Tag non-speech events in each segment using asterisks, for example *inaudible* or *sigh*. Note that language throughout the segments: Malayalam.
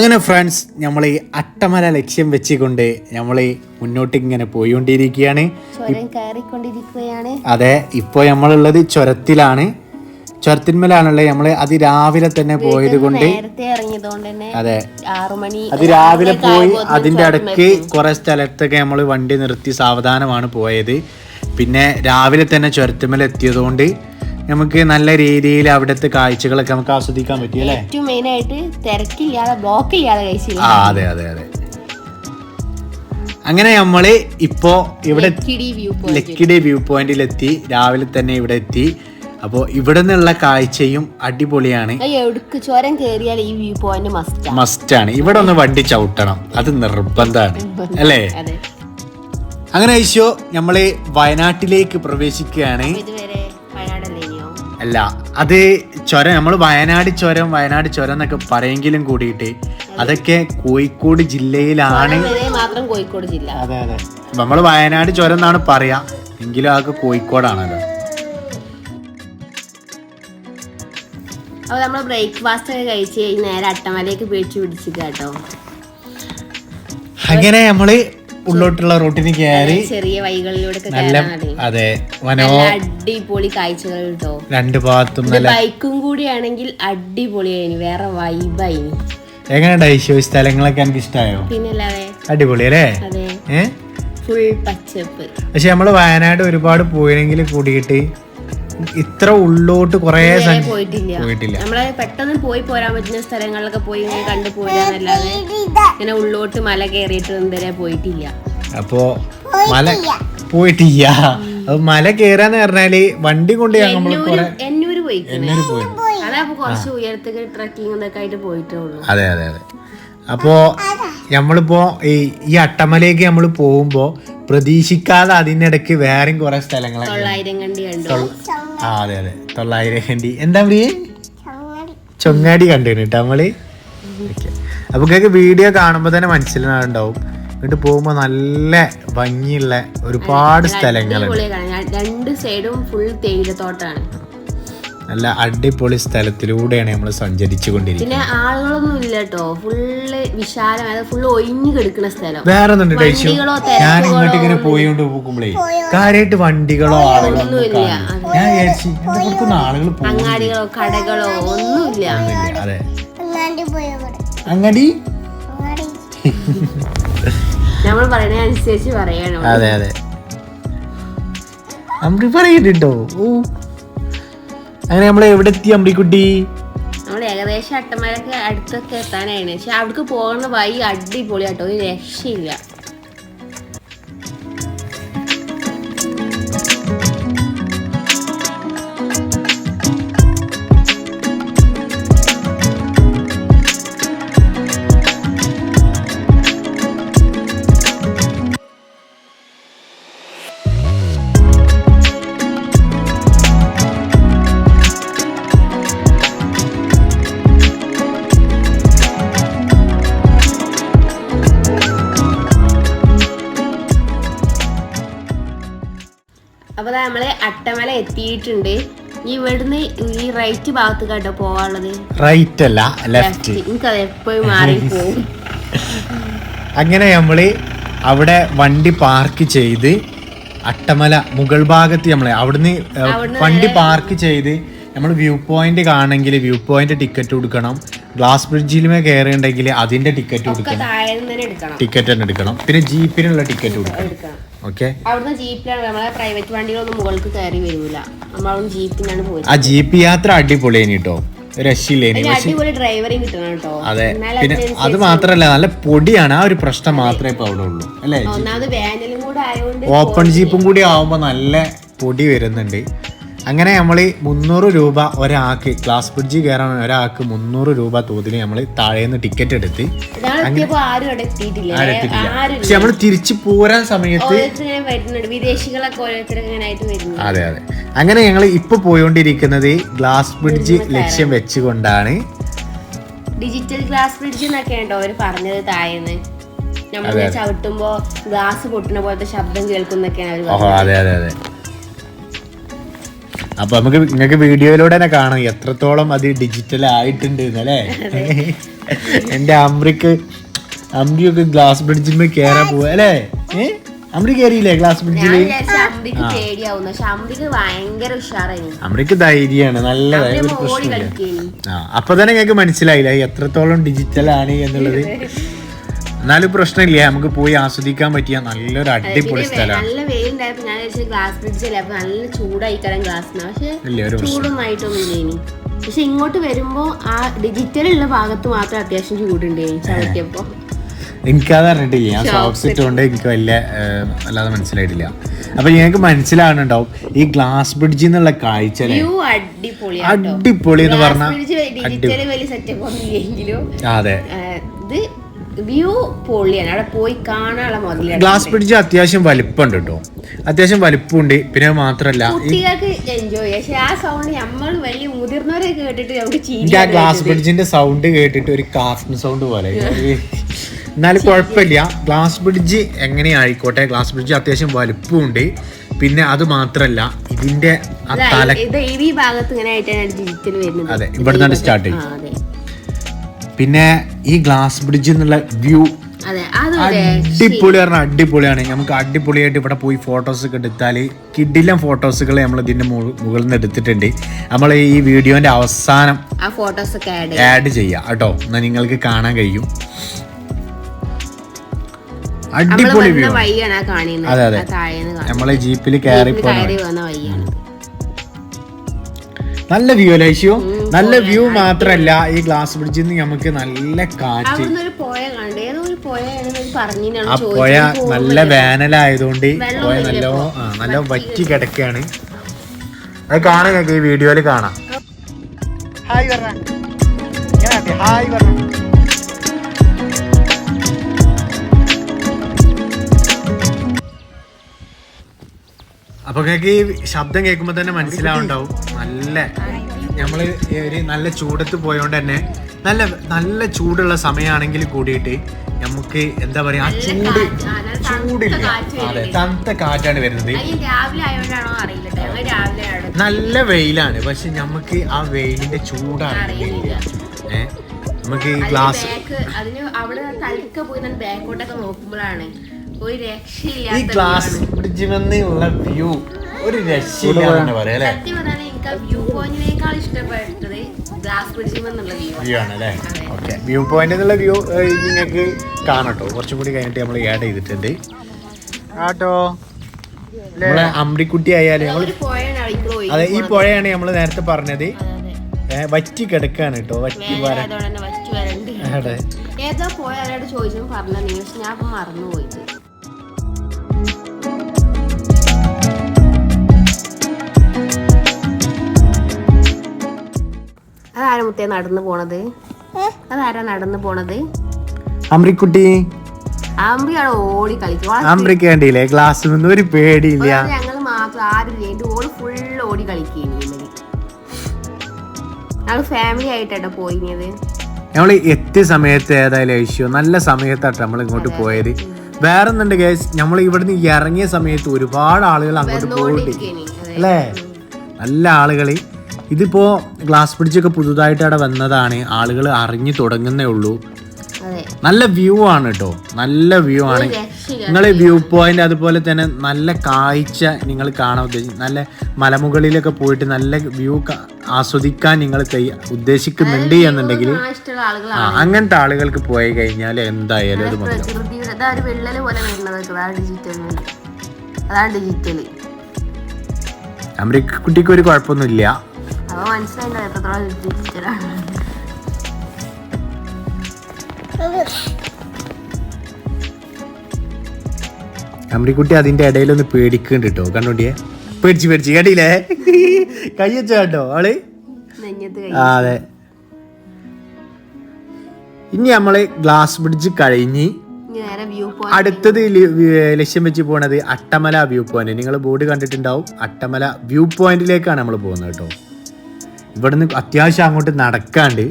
അങ്ങനെ ഫ്രണ്ട്സ് നമ്മൾ ഈ അട്ടമല ലക്ഷ്യം വെച്ചുകൊണ്ട് നമ്മൾ മുന്നോട്ട് ഇങ്ങനെ പോയിക്കൊണ്ടിരിക്കുകയാണ് അതെ ഇപ്പോൾ നമ്മളുള്ളത് ചുരത്തിലാണ്. നമ്മൾ അത് രാവിലെ തന്നെ പോയത് കൊണ്ട് അതെ. അത് രാവിലെ പോയി അതിന്റെ ഇടയ്ക്ക് കുറെ സ്ഥലത്തൊക്കെ നമ്മൾ വണ്ടി നിർത്തി സാവധാനമാണ് പോയത്. പിന്നെ രാവിലെ തന്നെ ചുരത്തുമല എത്തിയതുകൊണ്ട് നമുക്ക് നല്ല രീതിയിൽ അവിടുത്തെ കാഴ്ചകളൊക്കെ നമുക്ക് ആസ്വദിക്കാൻ പറ്റി അല്ലേ ഏറ്റവും മെയിൻ ആയിട്ട് തിരക്കില്ലാതെ ബ്ലോക്ക് ഇല്ലാതെ കഴിച്ചില്ല ആ അതെ അതെ അതെ. അങ്ങനെ നമ്മൾ ഇപ്പോ ഇവിടെ കിടി വ്യൂ പോയിന്റിൽ എത്തി പോയിന്റിലെത്തി രാവിലെ തന്നെ ഇവിടെ എത്തി. അപ്പോൾ ഇവിടെ നിന്നുള്ള കാഴ്ചയും അടിപൊളിയാണ്. മസ്റ്റ് ചുരം കയറിയാൽ ഈ വ്യൂ പോയിന്റ് മസ്റ്റാ മസ്റ്റാണ് ഇവിടെ ഒന്ന് വണ്ടി ചവിട്ടണം. അത് നിർബന്ധമാണ്. അല്ലേ? അങ്ങനെ ഐശോ നമ്മൾ വയനാട്ടിലേക്ക് പ്രവേശിക്കുകയാണ്. അല്ല അത് ചുരം നമ്മൾ വയനാട് ചുരം വയനാട് ചുരം എന്നൊക്കെ പറയെങ്കിലും കൂടിയിട്ട് അതൊക്കെ കോഴിക്കോട് ജില്ലയിലാണ്. മാത്രം കോഴിക്കോട് ജില്ല. അതെ അതെ. നമ്മൾ വയനാട് ചുരം എന്നാണ് പറയാ. എങ്കിലും അതൊക്കെ കോഴിക്കോടാണല്ലോ. അപ്പൊ നമ്മൾ ബ്രേക്ക്ഫാസ്റ്റ് ഒക്കെ കഴിച്ച് നേരെ അട്ടമലയ്ക്ക് പേടിച്ചു പിടിച്ചു കേട്ടോ. അങ്ങനെ നമ്മൾ ഉള്ളോട്ടുള്ള റൂട്ടിന് കയറി ചെറിയ വൈകളിലൂടെ നല്ല അതെ അടിപൊളി കാഴ്ചകൾ കേട്ടോ. രണ്ട് ഭാഗത്തും ബൈക്കും നല്ല ബൈക്കും കൂടിയാണെങ്കിൽ അടിപൊളിയായിന് വേറെ വൈബായി എങ്ങനെയുണ്ട് ഐശോ? സ്ഥലങ്ങളൊക്കെ എനിക്ക് ഇഷ്ടമായോ പിന്നല്ലാതെ അടിപൊളി അല്ലേ അതെ. ഏ? ഫുൾ പച്ചപ്പ്. പക്ഷെ നമ്മൾ വയനാട് ഒരുപാട് പോയെങ്കിൽ കൂടിയിട്ട് ഇത്ര ഉള്ളോട്ട് കുറേ പോയിട്ടില്ല. പോയിട്ടില്ല. നമ്മളെ പെട്ടെന്ന് പോയി പോരാൻ പറ്റുന്ന സ്ഥലങ്ങളിലൊക്കെ പോയി ഇങ്ങനെ കണ്ടു പോരാന്നല്ലാതെ ഇങ്ങനെ ഉള്ളോട്ട് മല കയറിയിട്ട് ഇതുവരെ പോയിട്ടില്ല. അപ്പോ മല പോയിട്ടില്ല. അപ്പൊ മല കേറാന്ന് പറഞ്ഞാൽ വണ്ടി കൊണ്ട് നമ്മൾ എന്നൂര് എന്നൂര് പോയി. അതാ അപ്പൊ കുറച്ച് ഉയരത്തേക്ക് ട്രക്കിംഗ് ഇതൊക്കെ ആയിട്ട് പോയിട്ടേ ഉള്ളൂ അതെ അതെ അതെ. അപ്പോ നമ്മളിപ്പോ ഈ ഈ അട്ടമലേക്ക് നമ്മൾ പോകുമ്പോ പ്രതീക്ഷിക്കാതെ അതിനിടയ്ക്ക് വേറെയും കുറെ സ്ഥലങ്ങളൊക്കെ തൊള്ളായിരം കണ്ടി കണ്ടു. ആ അതെ അതെ. തൊള്ളായിരം കണ്ടി എന്താ പറയേ ചൊങ്ങാടി കണ്ടു കേട്ടോ നമ്മൾ. അപ്പൊ നിങ്ങൾക്ക് വീഡിയോ കാണുമ്പോൾ തന്നെ മനസ്സിലാണ്ടാവും ഇങ്ങോട്ട് പോകുമ്പോൾ നല്ല ഭംഗിയുള്ള ഒരുപാട് സ്ഥലങ്ങളുണ്ട്. രണ്ട് സൈഡും ഫുൾ തേയിലത്തോട്ടാണ്. നല്ല അടിപൊളി സ്ഥലത്തിലൂടെയാണ് നമ്മൾ സഞ്ചരിച്ചു കൊണ്ടിരിക്കുന്നത് പിന്നെ ആളുകളൊന്നും ഇല്ല കേട്ടോ ഫുള്ള് വിശാലം അതായത് ഫുള്ള് ഒഴിഞ്ഞു കിടക്കുന്ന സ്ഥലം. വേറെ വണ്ടികളോ ഞാൻ ഇങ്ങോട്ട് ഇങ്ങനെ പോയിക്കൊണ്ട് പോകുമ്പോഴേ കാര്യമായിട്ട് വണ്ടികളോ ആളുകളോ ഒന്നുമില്ല ഞാൻ വിചാരിച്ചു ആളുകൾ അങ്ങാടികളോ കടകളോ ഒന്നുമില്ല അതെ. അങ്ങടി നമ്മൾ പറയണ അനുസരിച്ച് പറയണം. അതെ അതെ. നമ്മൾ പറയുന്നുണ്ടോ ഓ അങ്ങനെ നമ്മൾ എവിടെ എത്തി അമ്പിക്കുട്ടി നമ്മൾ ഏകദേശം അട്ടന്മാരൊക്കെ അടുത്തൊക്കെ എത്താനാണ് പക്ഷെ അവിടേക്ക് പോകുന്ന വഴി അടിപൊളി കേട്ടോ ഒരു രക്ഷയില്ല. അപ്പൊ ദാ നമ്മൾ അട്ടമല എത്തിയിട്ടുണ്ട്. ഈ ഇവിടുന്ന് ഈ റൈറ്റ് ഭാഗത്ത് കേട്ടോ പോവാനുള്ളത്. റൈറ്റ് അല്ല ലെഫ്റ്റ് എനിക്കത് എപ്പോഴും മാറി പോകും *laughs* അങ്ങനെ നമ്മൾ അവിടെ വണ്ടി പാർക്ക് ചെയ്ത് അട്ടമല മുകൾ ഭാഗത്ത് നമ്മളെ അവിടുന്ന് വണ്ടി പാർക്ക് ചെയ്ത് നമ്മൾ വ്യൂ പോയിന്റ് കാണെങ്കിൽ വ്യൂ പോയിന്റ് ടിക്കറ്റ് കൊടുക്കണം. ഗ്ലാസ് ബ്രിഡ്ജിലുമേ കയറിയുണ്ടെങ്കിൽ അതിന്റെ ടിക്കറ്റ് കൊടുക്കണം ടിക്കറ്റ് തന്നെ എടുക്കണം. പിന്നെ ജീപ്പിനുള്ള ടിക്കറ്റ് കൊടുക്കണം ഓക്കെ അവിടുന്ന് ജീപ്പിലാണ്. നമ്മളെ പ്രൈവറ്റ് വണ്ടികളൊന്നും മുകൾക്ക് കയറി വരൂല. നമ്മൾ ജീപ്പിനാണ് പോയത് ആ ജീപ്പ് യാത്ര അടിപൊളിയാണ് കേട്ടോ അതെ. പിന്നെ അത് മാത്രല്ല നല്ല പൊടിയാണ്. ആ ഒരു പ്രശ്നം മാത്രമേ ഇപ്പൊ അവിടെ ഉള്ളൂ. അല്ലേ ഓപ്പൺ ജീപ്പും കൂടി ആവുമ്പോ നല്ല പൊടി വരുന്നുണ്ട്. അങ്ങനെ നമ്മൾ മുന്നൂറ് രൂപ ഒരാൾക്ക് ക്ലാസ് ബ്രിഡ്ജ് കയറാൻ ഒരാൾക്ക് മുന്നൂറ് രൂപ തോതിൽ നമ്മൾ താഴേന്ന് ടിക്കറ്റ് എടുത്ത് പക്ഷെ നമ്മൾ തിരിച്ചു പോരാൻ സമയത്ത് അതെ അതെ. അങ്ങനെ ഞങ്ങൾ ഇപ്പൊ പോയോണ്ടിരിക്കുന്നത് ഗ്ലാസ് ബ്രിഡ്ജ് ലക്ഷ്യം വെച്ചുകൊണ്ടാണ്. ഡിജിറ്റൽ ഗ്ലാസ് ബ്രിഡ്ജ് എന്നൊക്കെ ഉണ്ടോ? അവർ പറഞ്ഞത് താഴേന്ന്. നമ്മൾ ചവിട്ടുമ്പോ ഗ്ലാസ് പൊട്ടുന്ന പോലത്തെ ശബ്ദം കേൾക്കുന്നൊക്കെയാണ് അതെ അതെ അതെ. അപ്പൊ നമുക്ക് നിങ്ങൾക്ക് വീഡിയോയിലൂടെ തന്നെ കാണാം. എത്രത്തോളം അത് ഡിജിറ്റൽ ആയിട്ടുണ്ട് അല്ലേ എന്റെ അമ്രിക്ക് അമ്രിയൊക്കെ ഗ്ലാസ് ബ്രിഡ്ജിൽ കയറാൻ പോവാ. അല്ലേ? അമ്രി കയറിയില്ലേ ഗ്ലാസ് ബ്രിഡ്ജിൽ അമ്രിക്ക് ധൈര്യമാണ് നല്ല പ്രശ്നമില്ല. ആ. അപ്പൊ തന്നെ നിങ്ങൾക്ക് മനസ്സിലായില്ല? എത്രത്തോളം ഡിജിറ്റൽ ആണ് എന്നുള്ളത്. എന്നാലും പ്രശ്നമില്ല. നമുക്ക് പോയി ആസ്വദിക്കാൻ പറ്റിയ നല്ലൊരു അടിപൊളി സ്ഥലമാണ്. നല്ല വെയിലുണ്ടായപ്പോ ഞാൻ വിചാരിച്ച ഗ്ലാസ് ബ്രിഡ്ജ് നല്ല ഗ്ലാസ്സിന് പക്ഷെ ഇനി. ഇങ്ങോട്ട് വരുമ്പോ ആ ഡിജിറ്റൽ ഉള്ള ഭാഗത്ത് മാത്രം അത്യാവശ്യം ചൂടുണ്ട് ചവിട്ടിയപ്പോ. എനിക്കത് അറിഞ്ഞിട്ടില്ല. ഞാൻ സോക്സ് ഇട്ടുകൊണ്ട് എനിക്ക് വലിയ അല്ലാതെ മനസ്സിലായിട്ടില്ല. അപ്പൊ ഞങ്ങൾക്ക് മനസ്സിലാവുന്നുണ്ടാവും ഈ ഗ്ലാസ് ബ്രിഡ്ജിൽ നിന്നുള്ള കാഴ്ച അടിപൊളി എന്ന് പറഞ്ഞാൽ അതെ. ഇത് വ്യൂ പൊളിയാണ് അവിടെ പോയി കാണാനുള്ള മുതലാണ് ഗ്ലാസ് ബ്രിഡ്ജ് അത്യാവശ്യം വലിപ്പമുണ്ട് കേട്ടോ. അത്യാവശ്യം വലിപ്പമുണ്ട്. പിന്നെ അത് മാത്രല്ല കുട്ടികൾക്ക് എൻജോയ് പക്ഷെ ആ സൗണ്ട് നമ്മൾ വലിയ മുതിർന്നവരെ കേട്ടിട്ട് നമുക്ക് എനിക്ക് ആ ഗ്ലാസ് ബ്രിഡ്ജിന്റെ സൗണ്ട് കേട്ടിട്ട് ഒരു കാർട്ടൂൺ സൗണ്ട് പോലെ. എന്നാലും കുഴപ്പമില്ല. ഗ്ലാസ് ബ്രിഡ്ജ് എങ്ങനെയായിക്കോട്ടെ? ഗ്ലാസ് ബ്രിഡ്ജ് അത്യാവശ്യം വലിപ്പമുണ്ട്. പിന്നെ അത് മാത്രല്ല ഇതിന്റെ ആ തല ഇത് സ്റ്റാർട്ട് ഭാഗത്ത് പിന്നെ ഈ ഗ്ലാസ് ബ്രിഡ്ജ് എന്നുള്ള വ്യൂ അതെ അത് അടിപൊളി പറഞ്ഞാൽ അടിപൊളിയാണ്. നമുക്ക് അടിപൊളിയായിട്ട് ഇവിടെ പോയി ഫോട്ടോസ് ഒക്കെ എടുത്താൽ കിഡിലും ഫോട്ടോസുകൾ നമ്മൾ ഇതിന്റെ മുക- മുകളിൽ നിന്ന് എടുത്തിട്ടുണ്ട്. നമ്മൾ ഈ വീഡിയോന്റെ അവസാനം ആഡ് ചെയ്യാം. കേട്ടോ. എന്നാൽ നിങ്ങൾക്ക് കാണാൻ കഴിയും. അടിപൊളി വ്യൂ അതെ, അതെ. നമ്മളെ ജീപ്പിൽ കയറി വഴിയാണ്. നല്ല വ്യൂ അല്ലേ ഐശു നല്ല വ്യൂ മാത്രല്ല ഈ ഗ്ലാസ് ബ്രിഡ്ജിൽ നിന്ന് നമുക്ക് നല്ല കാറ്റ്. ആ പുഴ നല്ല വേനലായതുകൊണ്ട് പുഴ നല്ല നല്ല വറ്റി കിടക്കുകയാണ് അത് കാണാൻ ഞങ്ങൾക്ക് ഈ വീഡിയോയിൽ കാണാം. ഹായ് പറഞ്ഞ ഹായ് പറഞ്ഞ അപ്പൊ നിങ്ങൾക്ക് ഈ ശബ്ദം കേൾക്കുമ്പോ തന്നെ മനസ്സിലാവുണ്ടാവും. നല്ല നമ്മൾ ഒരു നല്ല ചൂടത്ത് പോയോണ്ട് തന്നെ നല്ല നല്ല ചൂടുള്ള സമയമാണെങ്കിൽ കൂടിയിട്ട് നമുക്ക് എന്താ പറയാ ആ ചൂട് ചൂടില്ല. അതെ തണുത്ത കാറ്റാണ് വരുന്നത്. നല്ല വെയിലാണ്. പക്ഷെ നമുക്ക് ആ വെയിലിന്റെ ചൂടാണ് ഏഹ് നമുക്ക് ഈ ഗ്ലാസ് അതിന് അവിടെ തലക്കെ പോയി ബാക്കോട്ടൊക്കെ നോക്കുമ്പോഴാണ് ഈ ഗ്ലാസ് ബ്രിഡ്ജിൽ ഉള്ള വ്യൂ ഒരു രക്ഷയില്ലാന്ന് പറയാം അല്ലെ? സത്യം പറഞ്ഞാൽ എനിക്ക് വ്യൂ പോയിന്റിനേക്കാൾ ഇഷ്ടപ്പെട്ടത് ഗ്ലാസ് ബ്രിഡ്ജിൽ നിന്നുള്ള വ്യൂ വ്യൂ ആണ് അല്ലേ? ഓക്കെ വ്യൂ പോയിന്റ് എന്നുള്ള വ്യൂ നിങ്ങൾക്ക് കാണട്ടോ. കുറച്ചും കൂടി കഴിഞ്ഞിട്ട് നമ്മൾ ആഡ് ചെയ്തിട്ടുണ്ട്. ആട്ടോ. നമ്മളെ അമ്പിക്കുട്ടി ആയാലും നമ്മൾ അതെ ഈ പുഴയാണ് നമ്മൾ നേരത്തെ പറഞ്ഞത്. വറ്റി കിടക്കാണ് കേട്ടോ വറ്റി വരണ്ട് അതെ. ഏതോ പോയ ആരോട് ചോദിച്ചു പറഞ്ഞ ന്യൂസ് ഞാൻ മറന്നു മറന്നുപോയത് അതാരാ മുത്തേ നടന്നു പോണത്? അതാരാ നടന്നു പോണത്? അമ്രിക്കുട്ടി. ആമ്പിയാണ് ഓടി കളിക്കും? അമ്രിക്ക് കണ്ടില്ലേ ഗ്ലാസ് നിന്ന് ഒരു പേടിയില്ല. ഞങ്ങൾ മാത്രം ആരും എന്റെ ഓൾ ഫുൾ ഓടി കളിക്കേനി ഇവർ. ഞങ്ങൾ ഫാമിലി ആയിട്ടാട്ടോ പോയിഞ്ഞത് നമ്മൾ എത്തിയ സമയത്ത് ഏതായാലും ഐശ്യോ നല്ല സമയത്താട്ടോ നമ്മൾ ഇങ്ങോട്ട് പോയത്. വേറെ ഒന്നുണ്ട് ഗേസ് നമ്മൾ ഇവിടുന്ന് ഇറങ്ങിയ സമയത്ത് ഒരുപാട് ആളുകൾ അങ്ങോട്ട് പോയിട്ട് അല്ലേ? നല്ല ആളുകൾ ഇതിപ്പോ ഗ്ലാസ് ബ്രിഡ്ജൊക്കെ പുതുതായിട്ട് അവിടെ വന്നതാണ്. ആളുകൾ അറിഞ്ഞു തുടങ്ങുന്നേ ഉള്ളൂ. നല്ല വ്യൂ ആണ് കേട്ടോ നല്ല വ്യൂ ആണ്. നിങ്ങൾ വ്യൂ പോയിന്റ് അതുപോലെ തന്നെ നല്ല കാഴ്ച നിങ്ങൾ കാണാൻ ഉദ്ദേശിക്കും നല്ല മലമുകളിലൊക്കെ പോയിട്ട് നല്ല വ്യൂ ആസ്വദിക്കാൻ നിങ്ങൾ ഉദ്ദേശിക്കുന്നുണ്ട് എന്നുണ്ടെങ്കിൽ അങ്ങനത്തെ ആളുകൾക്ക് പോയി കഴിഞ്ഞാൽ എന്തായാലും അത് മുതലാവും പ്രകൃതിയുടെ ഒരു വിള്ളൽ പോലെ വരുന്നത് അതാണ് ഡിജിറ്റൽ അതാണ് ഡിജിറ്റൽ അമേരിക്ക കുട്ടിക്ക് ഒരു കുഴപ്പമൊന്നുമില്ല. അപ്പൊ മനസ്സിലായില്ല എത്രത്തോളം ഡിജിറ്റലാണ് അമ്രിക്കുട്ടി അതിന്റെ ഇടയിലൊന്ന് പേടിക്കുന്നുണ്ട് കേട്ടോ. കണ്ടോണ്ടിയെ പേടിച്ച് പേടിച്ച്. കേട്ടില്ലേ കൈ വെച്ച കേട്ടോ ആൾ? അതെ. ഇനി നമ്മൾ ഗ്ലാസ് ബ്രിഡ്ജ് കഴിഞ്ഞ് അടുത്തത് ലക്ഷ്യം വെച്ച് പോണത് അട്ടമല വ്യൂ പോയിന്റ് നിങ്ങൾ ബോർഡ് കണ്ടിട്ടുണ്ടാവും. അട്ടമല വ്യൂ പോയിന്റിലേക്കാണ് നമ്മൾ പോകുന്നത് കേട്ടോ. ഇവിടുന്ന് അത്യാവശ്യം അങ്ങോട്ട് നടക്കാണ്ട്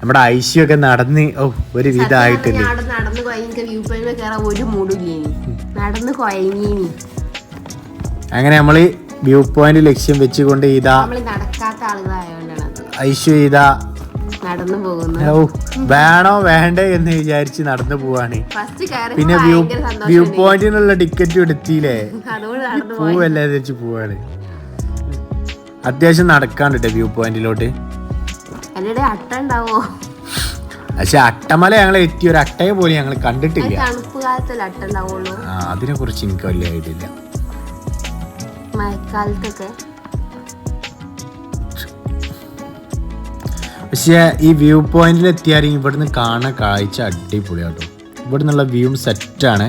നമ്മുടെ ഐശ്യൊക്കെ നടന്ന് ഓ ഒരു വിധമായിട്ടില്ല? നടന്ന് വ്യൂ പോയിന്റ് കയറാൻ ഒരു മൂടില്ലേനി നടന്ന് കൊയങ്ങീനി. അങ്ങനെ നമ്മൾ വ്യൂ പോയിന്റ് ലക്ഷ്യം വെച്ചുകൊണ്ട് ഇതാ നടക്കാത്ത ആളുകളായോണ്ടാണ് അത്. ഐശു ഇതാ നടന്നു പോകുന്നത്. ഓ, വേണോ വേണ്ടേ എന്ന് വിചാരിച്ച് നടന്നു പോവാണ്. പിന്നെ വ്യൂ പോയിന്റിനുള്ള ടിക്കറ്റും എടുത്തില്ലേ? പോവല്ലേ വെച്ച് പോവാണ്. അത്യാവശ്യം നടക്കാണ്ട് വ്യൂ പോയിന്റിലോട്ട് പക്ഷെ അട്ടമല ഞങ്ങൾ എത്തിയ ഒരു അട്ടയെ പോലും ഞങ്ങൾ കണ്ടിട്ടില്ല. ആ അതിനെ കുറിച്ച് എനിക്ക് വലിയ ഐഡിയ ഇല്ല. മഴക്കാലത്തൊക്കെ. പക്ഷേ ഈ വ്യൂ പോയിന്റിൽ എത്തിയാൽ ഇവിടുന്ന് കാണാൻ കാഴ്ച അടിപൊളിയാട്ടോ. ഇവിടുന്നുള്ള വ്യൂ സെറ്റ് സെറ്റാണ്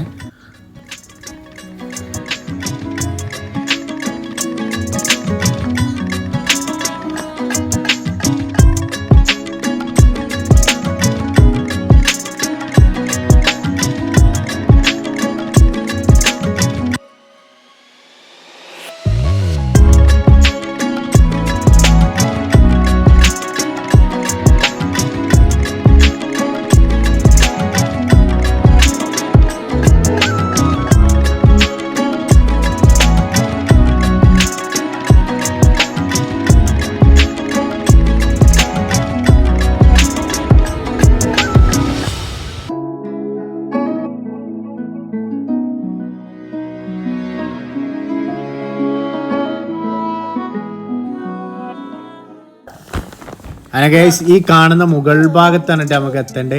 അങ്ങനെ ഗൈസ് ഈ കാണുന്ന മുകൾ ഭാഗത്താണ് നമുക്ക് എത്തണ്ടേ?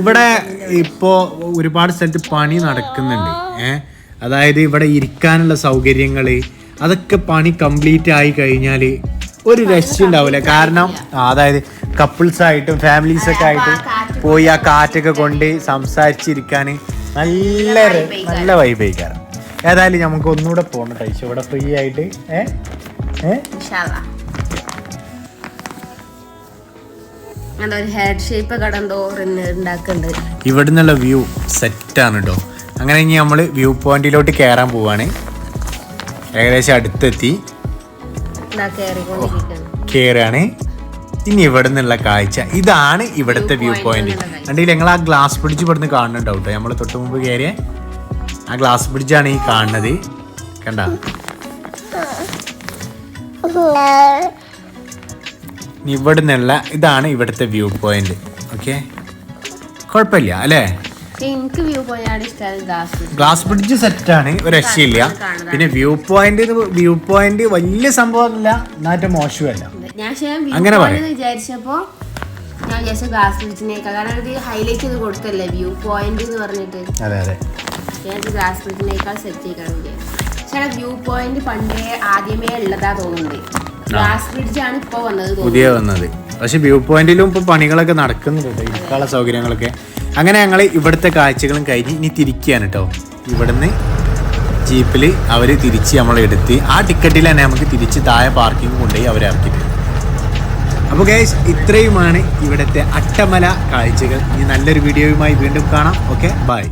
ഇവിടെ ഇപ്പോ ഒരുപാട് സ്ഥലത്ത് പണി നടക്കുന്നുണ്ട്. ഏഹ് അതായത് ഇവിടെ ഇരിക്കാനുള്ള സൗകര്യങ്ങൾ അതൊക്കെ പണി കംപ്ലീറ്റ് ആയി കഴിഞ്ഞാൽ ഒരു രക്ഷ ഉണ്ടാവില്ല. കാരണം അതായത് കപ്പിൾസ് ആയിട്ടും ഫാമിലീസ് ഒക്കെ ആയിട്ട് പോയി ആ കാറ്റൊക്കെ കൊണ്ട് സംസാരിച്ചിരിക്കാൻ നല്ല നല്ല വൈബ് ആയിക്കാരം ഏതായാലും നമുക്ക് ഒന്നുകൂടെ പോകണം കഴിച്ചു ഇവിടെ ഫ്രീ ആയിട്ട്. ഏഹ് ഏഹ് എന്താ ഒരു ഹെഡ് ഷേപ്പ് കടന്തോ ഉണ്ടാക്കുന്നുണ്ട് ഇവിടെ നിന്നുള്ള വ്യൂ സെറ്റാണ് കേട്ടോ അങ്ങനെ ഇനി നമ്മൾ വ്യൂ പോയിന്റിലോട്ട് കയറാൻ പോവാണ്. ഏകദേശം അടുത്തെത്തി. കയറാണ് ഇനി ഇവിടെ നിന്നുള്ള കാഴ്ച. ഇതാണ് ഇവിടുത്തെ വ്യൂ പോയിന്റ് കണ്ടില്ല ഞങ്ങൾ ആ ഗ്ലാസ് ബ്രിഡ്ജ് ഇവിടുന്ന് കാണുന്നുണ്ടാവും കേട്ടോ നമ്മൾ തൊട്ട് മുമ്പ് കയറിയ ആ ഗ്ലാസ് ബ്രിഡ്ജാണ് ഈ കാണുന്നത്. കണ്ട? ഇവിടെ നിന്നുള്ള ഇതാണ് ഇവിടുത്തെ വ്യൂ പോയിന്റ് ഓക്കെ കുഴപ്പമില്ല അല്ലേ? എനിക്ക് വ്യൂ പോയിന്റ് ഗ്ലാസ് സെറ്റ് സെറ്റാണ് ഒരു രക്ഷയില്ല. പിന്നെ വ്യൂ പോയിന്റ് വ്യൂ പോയിന്റ് വലിയ സംഭവമല്ല എന്നാറ്റ മോശമല്ല. അങ്ങനെ വിചാരിച്ചപ്പോ ഞാൻ വിചാരിച്ച ഗ്ലാസ് ബ്രിഡ്ജിനേക്കാൾ കാരണം ഇത് ഹൈലൈറ്റ് ചെയ്ത് കൊടുത്തല്ലേ വ്യൂ പോയിന്റ് എന്ന് പറഞ്ഞിട്ട്? അതെ അതെ. ഞാൻ ഗ്ലാസ് ബ്രിഡ്ജിനേക്കാൾ സെറ്റ് വിചാരിച്ചു. പക്ഷെ വ്യൂ പോയിന്റ് പണ്ടേ ആദ്യമേ ഉള്ളതാ തോന്നുന്നുണ്ട്. ഗ്ലാസ് ബ്രിഡ്ജ് ആണ് ഇപ്പൊ വന്നത് തോന്നുന്നു. പുതിയ വന്നത്. പക്ഷെ വ്യൂ പോയിന്റിലും ഇപ്പൊ പണികളൊക്കെ നടക്കുന്നുണ്ട് ഇരിക്കാനുള്ള സൗകര്യങ്ങളൊക്കെ. അങ്ങനെ ഞങ്ങൾ ഇവിടുത്തെ കാഴ്ചകളും കഴിഞ്ഞ് ഇനി തിരിക്കുകയാണ് കേട്ടോ. ഇവിടുന്ന് ജീപ്പിൽ അവർ തിരിച്ച് നമ്മളെടുത്ത് ആ ടിക്കറ്റിൽ തന്നെ നമുക്ക് തിരിച്ച് താഴെ പാർക്കിംഗ് കൊണ്ടുപോയി അവരെ ഇറക്കി അപ്പോൾ ഗൈസ് ഇത്രയുമാണ് ഇവിടുത്തെ അട്ടമല കാഴ്ചകൾ. ഇനി നല്ലൊരു വീഡിയോയുമായി വീണ്ടും കാണാം. Okay bye